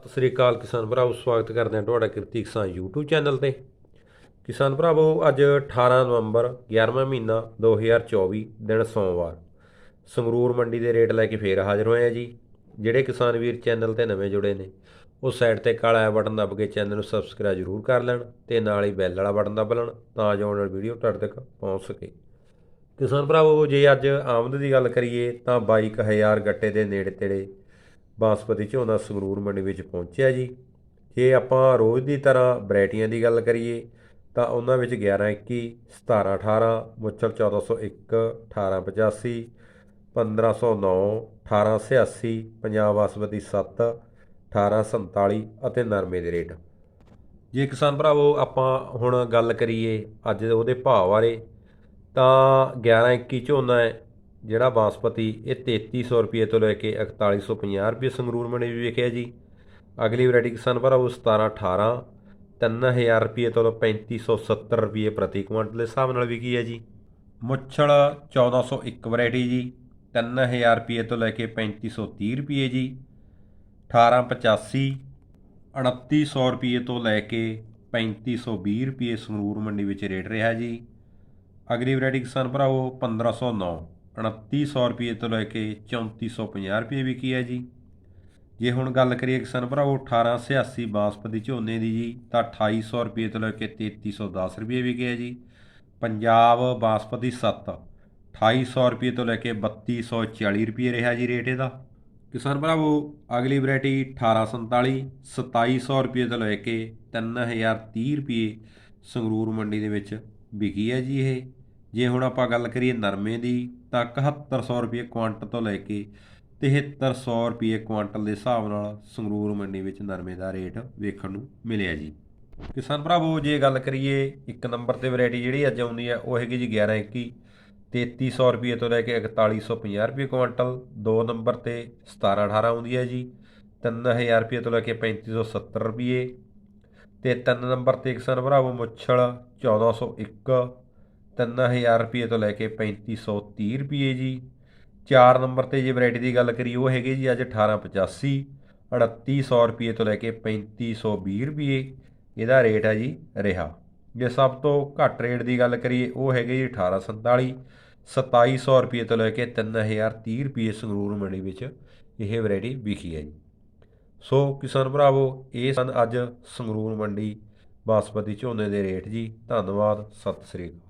ਸਤਿ ਸ੍ਰੀ ਅਕਾਲ ਕਿਸਾਨ ਭਰਾਵੋ, ਸਵਾਗਤ ਕਰਦੇ ਹਾਂ ਤੁਹਾਡਾ ਕਿਰਤੀ ਕਿਸਾਨ YouTube ਚੈਨਲ ਤੇ। ਕਿਸਾਨ ਭਰਾਵੋ, ਅੱਜ 18 ਨਵੰਬਰ 11ਵਾਂ ਮਹੀਨਾ 2024 ਦਿਨ ਸੋਮਵਾਰ। ਸੰਗਰੂਰ ਮੰਡੀ ਦੇ ਰੇਟ ਲੈ ਕੇ ਫੇਰ ਹਾਜ਼ਰ ਹੋਏ ਆ ਜੀ। ਜਿਹੜੇ ਕਿਸਾਨ ਵੀਰ ਚੈਨਲ ਤੇ ਨਵੇਂ ਜੁੜੇ ਨੇ, ਉਹ ਸਾਈਡ ਤੇ ਕਾਲਾ ਜਿਹਾ ਬਟਨ ਦੱਬ ਕੇ ਚੈਨਲ ਨੂੰ ਸਬਸਕ੍ਰਾਈਬ ਜ਼ਰੂਰ ਕਰ ਲੈਣ ਤੇ ਨਾਲ ਹੀ ਬੈਲ ਵਾਲਾ ਬਟਨ ਦੱਬ ਲੈਣ ਤਾਂ ਜੋ ਆਉਣ ਵਾਲੀ ਵੀਡੀਓ ਤੁਹਾਡੇ ਤੱਕ ਪਹੁੰਚ ਸਕੇ। ਕਿਸਾਨ ਭਰਾਵੋ, ਜੇ ਅੱਜ ਆਮਦ ਦੀ ਗੱਲ ਕਰੀਏ ਤਾਂ 22000 ਗੱਟੇ ਦੇ ਨੇੜੇ ਤੇੜੇ ਬਾਸਪਤੀ ਝੋਨਾ ਸੰਗਰੂਰ ਮੰਡੀ ਵਿੱਚ ਪਹੁੰਚਿਆ ਜੀ। ਜੇ ਆਪਾਂ ਰੋਜ਼ ਦੀ ਤਰ੍ਹਾਂ ਵੈਰਾਈਟੀਆਂ ਦੀ ਗੱਲ ਕਰੀਏ, ਤਾਂ ਉਹਨਾਂ ਵਿੱਚ 11 21 17 18 ਮੁੱਛਲ 1401 1885 1509 1886 ਪੰਜਾਬ ਬਾਸਪਤੀ 7 1847 ਅਤੇ ਨਰਮੇ ਦੇ ਰੇਟ। ਜੇ ਕਿਸਾਨ ਭਰਾਵੋ, ਆਪਾਂ ਹੁਣ ਗੱਲ ਕਰੀਏ ਅੱਜ ਉਹਦੇ ਭਾਅ ਬਾਰੇ, ਤਾਂ 11 21 ਝੋਨਾ ਹੈ ਜਿਹੜਾ ਬਾਸਪਤੀ ਇਹ 3300 ਰੁਪਏ ਤੋਂ ਲੈ ਕੇ 4150 ਰੁਪਏ ਸੰਗਰੂਰ ਮੰਡੀ ਵੀ ਵਿਕਿਆ ਜੀ। ਅਗਲੀ ਵੈਰਾਈਟੀ ਕਿਸਾਨ ਭਰਾਵੋ 17 18 3000 ਰੁਪਏ ਤੋਂ 3570 ਰੁਪਏ ਪ੍ਰਤੀ ਕੁਇੰਟਲ ਦੇ ਹਿਸਾਬ ਨਾਲ ਵਿਕੀ ਹੈ ਜੀ। ਮੁੱਛਲ 1401 ਵੈਰਾਈਟੀ ਜੀ 3000 ਰੁਪਏ ਤੋਂ ਲੈ ਕੇ 3530 ਰੁਪਏ ਜੀ। 1885 3800 ਰੁਪਏ ਤੋਂ ਲੈ ਕੇ 3520 ਰੁਪਏ ਸੰਗਰੂਰ ਮੰਡੀ ਵਿੱਚ ਰੇਟ ਰਿਹਾ ਜੀ। ਅਗਲੀ ਵੈਰਾਈਟੀ ਕਿਸਾਨ ਭਰਾਵੋ 1509 2900 ਰੁਪਏ ਤੋਂ ਲੈ ਕੇ 3450 ਰੁਪਏ ਵਿਕੀ ਹੈ ਜੀ। ਜੇ ਹੁਣ ਗੱਲ ਕਰੀਏ ਕਿਸਾਨ ਭਰਾਵੋ 1886 ਬਾਸਪਤੀ ਝੋਨੇ ਦੀ ਜੀ, ਤਾਂ 2800 ਰੁਪਏ ਤੋਂ ਲੈ ਕੇ 3310 ਰੁਪਏ ਵਿਕਿਆ ਜੀ। ਪੰਜਾਬ ਬਾਸਪਤੀ 7 2800 ਰੁਪਏ ਤੋਂ ਲੈ ਕੇ 3240 ਰੁਪਏ ਰਿਹਾ ਜੀ ਰੇਟ ਇਹਦਾ। ਕਿਸਾਨ ਭਰਾਵੋ, ਅਗਲੀ ਵੈਰਾਈਟੀ 1847 2700 ਰੁਪਏ ਤੋਂ ਲੈ ਕੇ 3030 ਰੁਪਏ ਸੰਗਰੂਰ ਮੰਡੀ ਦੇ ਵਿੱਚ ਵਿਕੀ ਹੈ ਜੀ ਇਹ। ਜੇ ਹੁਣ ਆਪਾਂ ਗੱਲ ਕਰੀਏ ਨਰਮੇ ਦੀ, ਤਾਂ 7100 ਰੁਪਏ ਕੁਆਂਟਲ ਤੋਂ ਲੈ ਕੇ 7300 ਰੁਪਏ ਕੁਆਂਟਲ ਦੇ ਹਿਸਾਬ ਨਾਲ ਸੰਗਰੂਰ ਮੰਡੀ ਵਿੱਚ ਨਰਮੇ ਦਾ ਰੇਟ ਵੇਖਣ ਨੂੰ ਮਿਲਿਆ ਜੀ। ਕਿਸਾਨ ਭਰਾਵੋ, ਜੇ ਗੱਲ ਕਰੀਏ ਇੱਕ ਨੰਬਰ ਤੇ ਵੈਰਾਈਟੀ ਜਿਹੜੀ ਅੱਜ ਆਉਂਦੀ ਹੈ, ਉਹ ਹੈਗੀ ਜੀ 1121 3300 ਰੁਪਏ ਤੋਂ ਲੈ ਕੇ 4150 ਰੁਪਏ ਕੁਆਂਟਲ, ਦੋ ਨੰਬਰ ਤੇ 1718 ਆਉਂਦੀ ਹੈ ਜੀ 3000 ਰੁਪਏ ਤੋਂ ਲੈ ਕੇ 3570 ਰੁਪਏ ਤੇ ਤਿੰਨ ਨੰਬਰ ਤੇ ਕਿਸਾਨ ਭਰਾਵੋ, ਮੁੱਛਲ 1401 3000 ਰੁਪਏ ਤੋਂ ਲੈ ਕੇ 3530 ਰੁਪਏ ਜੀ। ਚਾਰ ਨੰਬਰ ਤੇ ਜੇ ਵੈਰਾਈਟੀ ਦੀ ਗੱਲ ਕਰੀਏ, ਉਹ ਹੈਗੇ ਜੀ ਅੱਜ 1885 3800 ਰੁਪਏ ਤੋਂ ਲੈ ਕੇ 3520 ਰੁਪਏ। ਇਹਦਾ ਰੇਟ ਹੈ ਜੀ ਰਿਹਾ। ਜੇ ਸਭ ਤੋਂ ਘੱਟ ਰੇਟ ਦੀ ਗੱਲ ਕਰੀਏ, ਉਹ ਹੈਗੇ ਜੀ 1847 2700 ਰੁਪਏ ਤੋਂ ਲੈ ਕੇ 3030 ਰੁਪਏ ਸੰਗਰੂਰ ਮੰਡੀ ਵਿੱਚ ਇਹ ਵੈਰਾਈਟੀ ਵਿਕੀ ਹੈ ਜੀ। ਸੋ ਕਿਸਾਨ ਭਰਾਵੋ, ਇਹ ਸਨ ਅੱਜ ਸੰਗਰੂਰ ਮੰਡੀ ਬਾਸਪਤੀ ਝੋਨੇ ਦੇ ਰੇਟ ਜੀ। ਧੰਨਵਾਦ, ਸਤਿ ਸ੍ਰੀ ਅਕਾਲ।